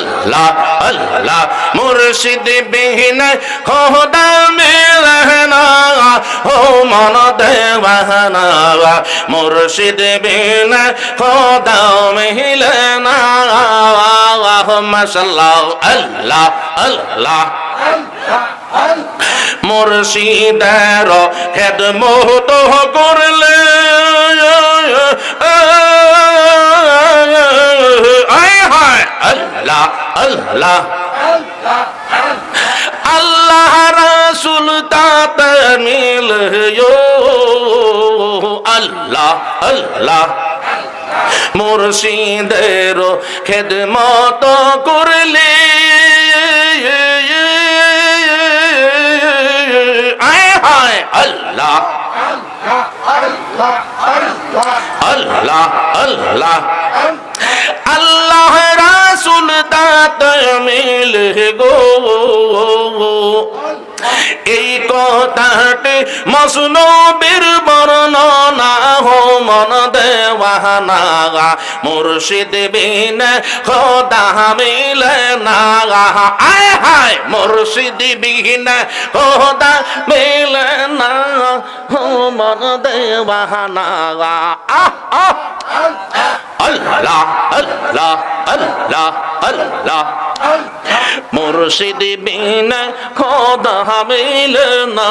আল্লাহ আল্লাহ। মুর্শিদ বিহীন খোদা মিলে না ও মন দেওয়ানা। মুর্শিদ বিহীন খোদা মিলে না মাশাল্লাহ, আল্লাহ আল্লাহ। মুর্শিদের খেদমত করলে। আল্লাহ। আল্লাহ রাসুল তাত মিল আল্লাহ আল্লাহ। মুর্শিদের খেদমত করলে আয়, হায় আল্লাহ আল্লাহ। আল্লাহ আল্লাহ। রাসুল দাত মিল গো। এই কথাটি মসনবীর বর্ণনা হো মন দেওয়ানা। মুর্শিদ বিন খোদা মিলে না। আয় হায় মুর্শিদ বিন খোদা মিলে না। হো মন দেওয়ানা। আহ আহ। আল্লাহ আল্লাহ আল্লাহ আল্লাহ। মুর্শিদ বিন খোদা মিল না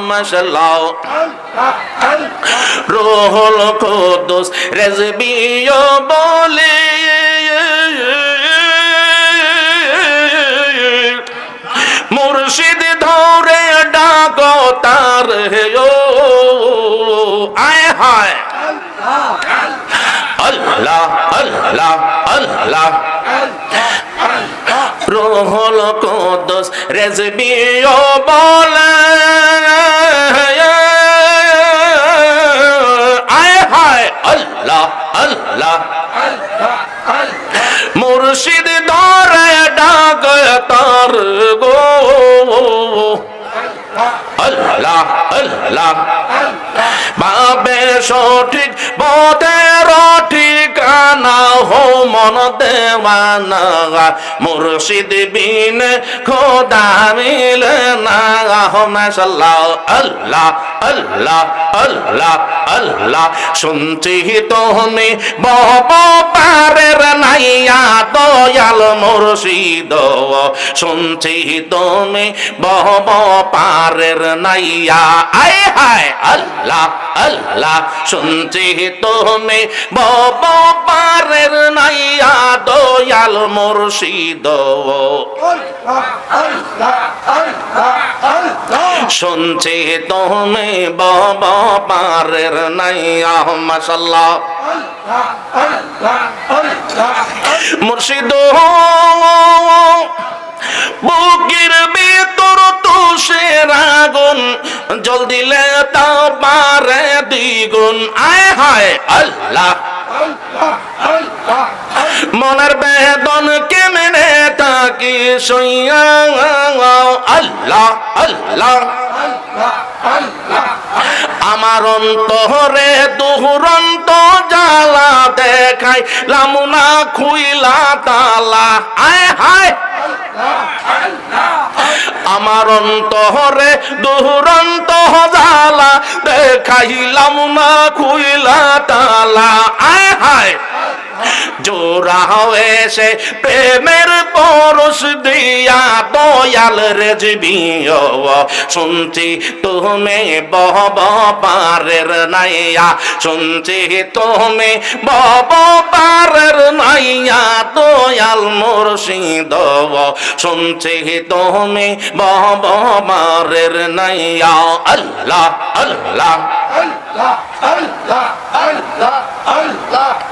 মশলাও রোহল কুদুস রেজবিও বলে আল্লাহ আল্লাহ রোহল কুদুস রেজবিও বলে আয় হায় আল্লাহ আল্লাহ মুর্শিদ ধরে ডাক তার গো আল্লাহ আল্লাহ বাবে সঠিক পথের ঠিকানা হো মন দেওয়ানা, মুর্শিদ বিন খোদা মিল না মাশাল্লাহ আল্লাহ আল্লাহ আল্লাহ আল্লাহ। শুনছি তুমি বব পারের নাইয়া দয়াল মুর্শিদ, শুনছি তুমি বব পারের নাইয়া, আয়, হায়, আল্লাহ আল্লাহ শুনছি তুমি, বব পারের নাইয়া দয়াল মুর্শিদ। শুনছি তুমি, বব পারের নাইয়া মাশাল্লাহ মুর্শিদ, বুকের ভিতর তুষের আগুন জল দিলে তা পারে দ্বিগুণ। আয় হায় আল্লাহ। মনের বেদন কেমনে তাকি সইয়া আল্লাহ আল্লাহ। আমার অন্তরে দুরন্ত জ্বালা দেখাই, লামুনা খুইলা তালা। আয় হায়। আমার অন্তরে জ্বালা দেখাইলাম না খুইলা তালা আয় হায়। জোরা হয়েছে প্রেমের পরশ দিয়া দয়াল রেজবিও শুনছি তুমি বব পারের নাইয়া, শুনছি তুমি বব পারের নাইয়া, দয়াল মুর্শিদ শুনছি তুমি বব পারের নাইয়া, আল্লাহ আল্লাহ। আল্লাহ আল্লাহ আল্লাহ আল্লাহ।